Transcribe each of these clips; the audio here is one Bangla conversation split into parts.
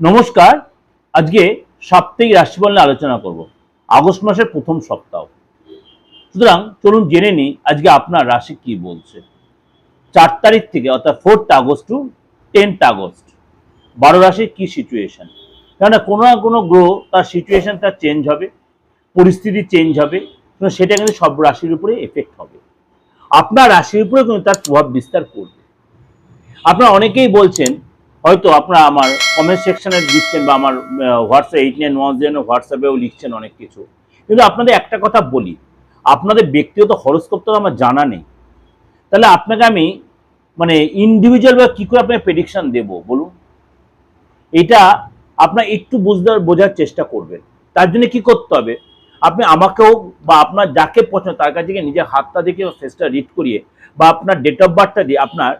নমস্কার, আজকে সাপ্তাহিক রাশিফল নিয়ে আলোচনা করব। আগস্ট মাসের প্রথম সপ্তাহ। সুতরাং চলুন জেনে নিই আজকে আপনার রাশি কি বলছে। চার তারিখ থেকে, অর্থাৎ fourth August to tenth August, বারো রাশির কি সিচুয়েশন কেননা কোনো না কোনো গ্রহ তার সিচুয়েশন তার চেঞ্জ হবে, পরিস্থিতি চেঞ্জ হবে সেটা কিন্তু সব রাশির উপরে এফেক্ট হবে। আপনার রাশির উপরে কিন্তু তার প্রভাব বিস্তার করবে। আপনারা অনেকেই বলছেন হয়তো আপনারা আমার কমেন্ট সেকশনে লিখছেন বা আমার WhatsApp eight nine one zero হোয়াটসঅ্যাপেও লিখছেন অনেক কিছু। কিন্তু আপনাদের একটা কথা বলি, আপনাদের ব্যক্তিগত হরস্কোপ তো আমার জানা নেই। তাহলে আপনাকে আমি মানে ইন্ডিভিজুয়াল বা কী করে আপনাকে প্রেডিকশন দেবো বলুন? এটা আপনার একটু বুঝতে বোঝার চেষ্টা করবেন। তার জন্য কি করতে হবে? আপনি আমাকেও বা আপনার যাকে পছন্দ, তার কাছে নিজের হাতটা দেখে ফেসটা রিড করিয়ে বা আপনার ডেট অফ বার্থটা দিয়ে আপনার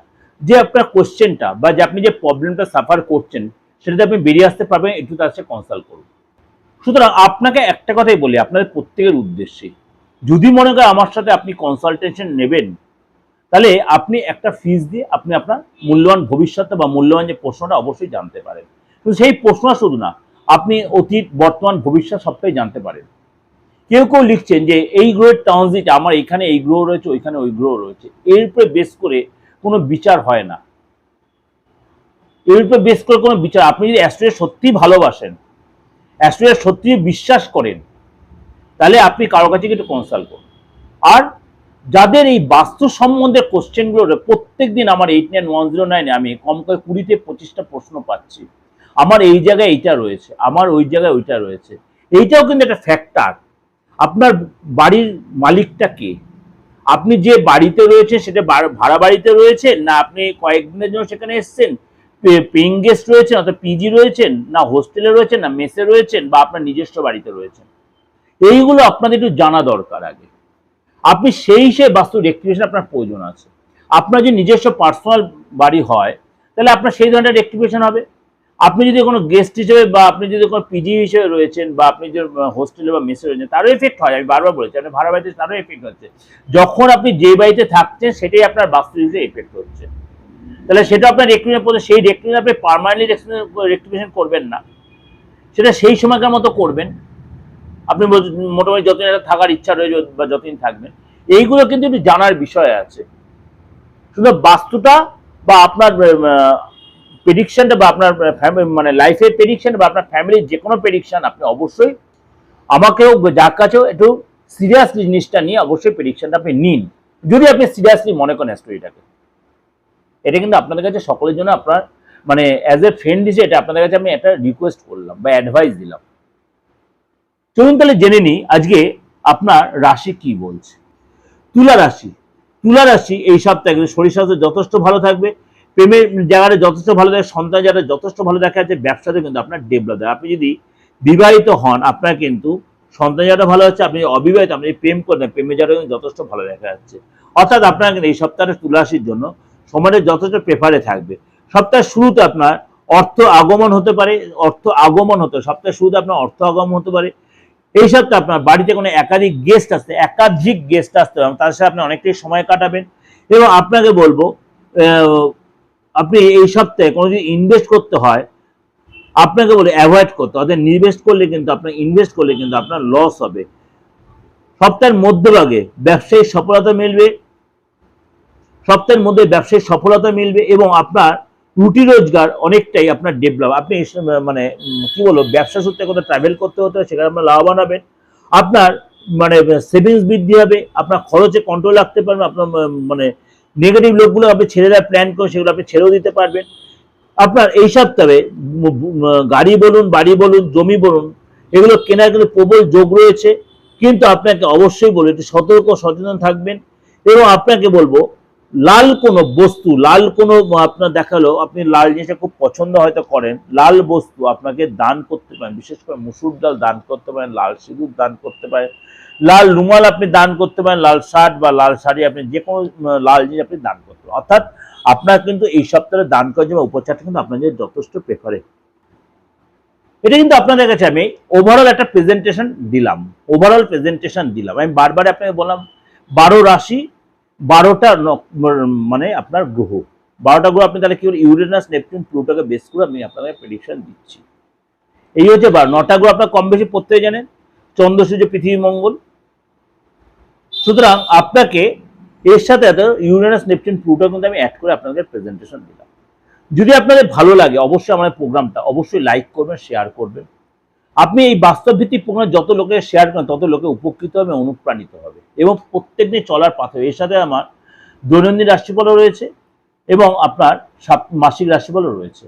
যে আপনার কোশ্চেনটা বা যে আপনি যে প্রবলেমটা সাফার করছেন, সেটাতে আপনি বেরিয়ে আসতে পারবেন, একটু তার সাথে কনসাল্ট করুন। সুতরাং আপনাকে একটা কথাই বলি, আপনাদের প্রত্যেকের উদ্দেশ্যে, যদি মনে করেন আমার সাথে আপনি কনসালটেশন নেবেন, তাহলে আপনি একটা ফিস দিয়ে আপনি আপনার মূল্যবান ভবিষ্যৎ বা মূল্যবান যে প্রশ্নটা অবশ্যই জানতে পারেন। কিন্তু সেই প্রশ্ন শুধু না, আপনি অতীত, বর্তমান, ভবিষ্যৎ সবটাই জানতে পারেন। কেউ কেউ লিখছেন যে, এই গ্রহের ট্রানজিট আমার এখানে এই গ্রহ রয়েছে, ওইখানে ওই গ্রহ রয়েছে। এর উপরে বেস করে কোনো বিচার হয় না। এর উপরে বেস করে কোনো বিচার। আপনি যদি অ্যাস্ট্রোয়ে সত্যিই ভালোবাসেন অ্যাস্ট্রোয়ে সত্যিই বিশ্বাস করেন, তাহলে আপনি কারও কাছে একটু কনসাল্ট করুন। আর যাদের এই বাস্তু সম্বন্ধে কোশ্চেনগুলো প্রত্যেক দিন আমার এইট নাইন ওয়ান জিরো নাইনে আমি কম করে কুড়িতে পঁচিশটা প্রশ্ন পাচ্ছি। আমার এই জায়গায় এইটা রয়েছে, আমার ওই জায়গায় ওইটা রয়েছে। এইটাও কিন্তু একটা ফ্যাক্টর আপনার বাড়ির মালিকটা কে? আপনি যে বাড়িতে রয়েছে সেটা ভাড়া বাড়িতে রয়েছেন না আপনি কয়েকদিনের জন্য সেখানে এসেছেন? পেইং গেস্ট রয়েছেন অর্থাৎ পিজি রয়েছেন না হোস্টেলে রয়েছেন না মেসে রয়েছেন বা আপনার নিজস্ব বাড়িতে রয়েছেন? এইগুলো আপনাদের একটু জানা দরকার আগে। আপনি সেই হিসেবে বাস্তু রেক্টিফিকেশন আপনার প্রয়োজন আছে। আপনার যদি নিজস্ব পার্সোনাল বাড়ি হয়, তাহলে আপনার সেই ধরনের রেক্টিফিকেশন হবে। আপনি যদি কোনো গেস্ট হিসেবে বা আপনি যদি কোনো পিজি হিসেবে রয়েছেন বা আপনি যে হোস্টেলে বা মেসে রয়েছেন, তারও এফেক্ট হয়, আমি বারবার বলেছি আপনি ভাড়া বাড়িতে তারও এফেক্ট হচ্ছে। যখন আপনি যে বাড়িতে থাকছেন, সেটাই আপনার বাস্তু হিসেবে এফেক্ট হচ্ছে। তাহলে সেটা আপনার রেক্টিফিকেশন পড়ে সেই রেক্টিফিকেশন আপনি পারমানেন্টলি রেক্টিফিকেশন করবেন না। সেটা সেই সময়কার মতো করবেন। আপনি মোটামুটি যতদিন একটা থাকার ইচ্ছা রয়েছে বা যতদিন থাকবেন, এইগুলো কিন্তু একটু জানার বিষয় আছে। শুধু বাস্তুটা বা আপনার প্রেডিকশনটা বা আপনার মানে লাইফের প্রেডিকশন বা আপনার ফ্যামিলির যে কোনো প্রেডিকশন আপনি অবশ্যই আমাকেও যার কাছেও একটু সিরিয়াসলি জিনিসটা নিয়ে অবশ্যই প্রেডিকশনটা আপনি নিন। যদি আপনি সিরিয়াসলি মনে করেন স্টোরিটাকে এটা কিন্তু আপনাদের কাছে সকলের জন্য আপনার মানে অ্যাজ এ ফ্রেন্ড হিসেবে এটা আপনাদের কাছে আমি একটা রিকোয়েস্ট করলাম বা অ্যাডভাইস দিলাম। চলুন তাহলে জেনে নিই আজকে আপনার রাশি কি বলছে। তুলা রাশি। তুলা রাশি এই সপ্তাহে কিন্তু শরীর স্বাস্থ্য যথেষ্ট ভালো থাকবে। প্রেমের জায়গাটা যথেষ্ট ভালো দেখে সন্তান জায়গাটা যথেষ্ট ভালো দেখা যাচ্ছে ব্যবসাতে কিন্তু আপনার ডেভেলপ হয় আপনি যদি বিবাহিত হন, আপনার কিন্তু সন্তান জায়গাটা ভালো হচ্ছে, আপনি অবিবাহিত, আপনি প্রেম করেন প্রেমের জায়গাটা কিন্তু যথেষ্ট ভালো দেখা যাচ্ছে অর্থাৎ আপনার কিন্তু এই সপ্তাহে তুলা রাশির জন্য সময়টা যথেষ্ট প্রেফারে থাকবে। সপ্তাহের শুরুতে আপনার অর্থ আগমন হতে পারে, অর্থ আগমন হতে সপ্তাহের শুরুতে আপনার অর্থ আগমন হতে পারে। এই সপ্তাহে আপনার বাড়িতে কোনো একাধিক গেস্ট আসতে, একাধিক গেস্ট আসতে এবং তার সাথে আপনি অনেকটাই সময় কাটাবেন। এবং আপনাকে বলব আপনি এই সপ্তাহে কোনো যদি ইনভেস্ট করতে হয়, আপনাকে বলে অ্যাভয়েড করতে অর্থাৎ ইনভেস্ট করলে কিন্তু আপনার ইনভেস্ট করলে কিন্তু আপনার লস হবে। সপ্তাহের মধ্যভাগে ব্যবসায়িক সফলতা মিলবে, সপ্তাহের মধ্যে ব্যবসায়িক সফলতা মিলবে এবং আপনার রুটি রোজগার অনেকটাই আপনার ডেভেলপ আপনি মানে কি বলব, ব্যবসা সূত্রে কোথাও ট্রাভেল করতে হতে হয় সেখানে আপনার লাভবান হবেন। আপনার মানে সেভিংস বৃদ্ধি হবে, আপনার খরচে কন্ট্রোল রাখতে পারবেন, আপনার মানে নেগেটিভ লোকগুলো আপনি দেওয়ার প্ল্যান করে সেগুলো আপনি ছেড়েও দিতে পারবেন। আপনার এই সপ্তাহে গাড়ি বলুন, বাড়ি বলুন, জমি বলুন, এগুলো কেনার কিন্তু প্রবল যোগ রয়েছে। কিন্তু আপনাকে অবশ্যই বলব, একটু সতর্ক সচেতন থাকবেন। এবং আপনাকে বলব, লাল কোনো বস্তু, লাল কোনো আপনার দেখাল, আপনি লাল জিনিসটা খুব পছন্দ হয়তো করেন। লাল বস্তু আপনাকে দান করতে পারেন, বিশেষ করে মুসুর ডাল দান করতে পারেন, লাল সিঁদুর দান করতে পারেন। লাল রুমাল আপনি দান করতে পারেন, লাল শার্ট বা লাল শাড়ি আপনি যে কোনো লাল জিনিস আপনি দান করতে পারেন। অর্থাৎ আপনার কিন্তু এই সপ্তাহে দান করার জন্য উপচারটা কিন্তু আপনাদের যথেষ্ট প্রেফারে এটা কিন্তু আপনাদের কাছে আমি ওভারঅল একটা প্রেজেন্টেশন দিলাম। ওভারঅল প্রেজেন্টেশন দিলাম। আমি বারবার আপনাকে বললাম, বারো রাশি, বারোটা মানে আপনার গ্রহ। বারোটা গ্রহ আপনি তাহলে কি ইউরেনাস নেপচুন প্লুটোকে বেস করে আমি আপনাকে প্রেডিকশন দিচ্ছি। এই হচ্ছে বার। নটা গ্রহ আপনার কম বেশি প্রত্যেকে জানেন। চন্দ্র, সূর্য, পৃথিবী, মঙ্গল। সুতরাং আপনাকে এর সাথে এত ইউরেনাস নেপচুন প্লুটো কিন্তু আমি অ্যাড করে আপনাদের প্রেজেন্টেশন দিলাম। যদি আপনাদের ভালো লাগে অবশ্যই আমাদের প্রোগ্রামটা অবশ্যই লাইক করবেন শেয়ার করবেন। আপনি এই বাস্তব ভিত্তিক প্রোগ্রাম যত লোকে শেয়ার করেন, তত লোকে উপকৃত হবে, অনুপ্রাণিত হবে এবং প্রত্যেক দিন চলার পাথে। এর সাথে আমার দৈনন্দিন রাশিফলও রয়েছে এবং আপনার মাসিক রাশিফলও রয়েছে।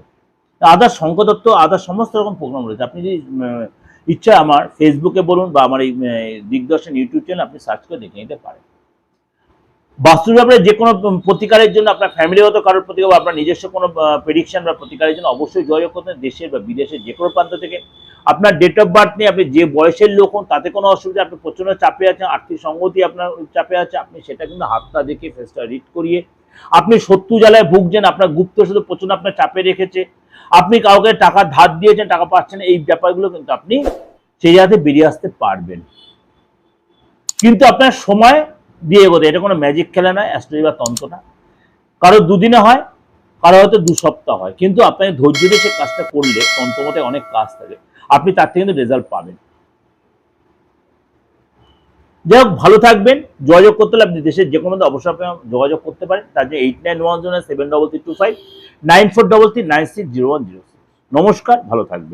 আদার শঙ্কদত্ত আদার সমস্ত রকম প্রোগ্রাম রয়েছে। আপনি যদি ইচ্ছা আমার ফেসবুকে বলুন বা আমার এই দিগদর্শন ইউটিউব চ্যানেল আপনি সার্চ করে দেখে নিতে পারেন। বাস্তুর ব্যাপারে যে কোনো প্রতিকারের জন্য আপনার ফ্যামিলিগত কারোর প্রতিকার বা আপনার নিজস্ব কোনো প্রেডিকশন বা প্রতিকারের জন্য অবশ্যই যোগাযোগ করতেন দেশের বা বিদেশের যে কোনো প্রান্ত থেকে। আপনার ডেট অফ বার্থ নিয়ে আপনি যে বয়সের লোক হন তাতে কোনো অসুবিধা, আপনি প্রচণ্ড চাপে আছেন, আর্থিক সঙ্গতি আপনার চাপে আছে, আপনি সেটা কিন্তু হাতটা দেখে ফেসটা রিড করিয়ে আপনি শত্রু জ্বালায় ভুগছেন, আপনার গুপ্ত শুধু প্রচণ্ড আপনার চাপে রেখেছে। আপনি কাউকে টাকা ধার দিয়েছেন, টাকা পাচ্ছেন, এই ব্যাপারগুলো কিন্তু আপনি সেই জায়গাতে বেরিয়ে আসতে পারবেন। কিন্তু আপনার সময় দিয়ে এগোতে, এটা কোনো ম্যাজিক খেলা নয় অ্যাস্ট্রোলজি বা তন্ত্র না। কারও দুদিনে হয়, কারও হয়তো দু সপ্তাহ হয়। কিন্তু আপনাকে ধৈর্য দিয়ে সে কাজটা করলে, তন্ত্রমতে অনেক কাজ থাকে। আপনি তার থেকে কিন্তু রেজাল্ট পাবেন। যাই হোক, ভালো থাকবেন। যোগাযোগ করতে হলে আপনি দেশের যে কোনো অবশ্যই আপনি যোগাযোগ করতে পারেন। তার জন্য eight nine one seven double three two five nine four double three nine six zero one zero নমস্কার, ভালো থাকবেন।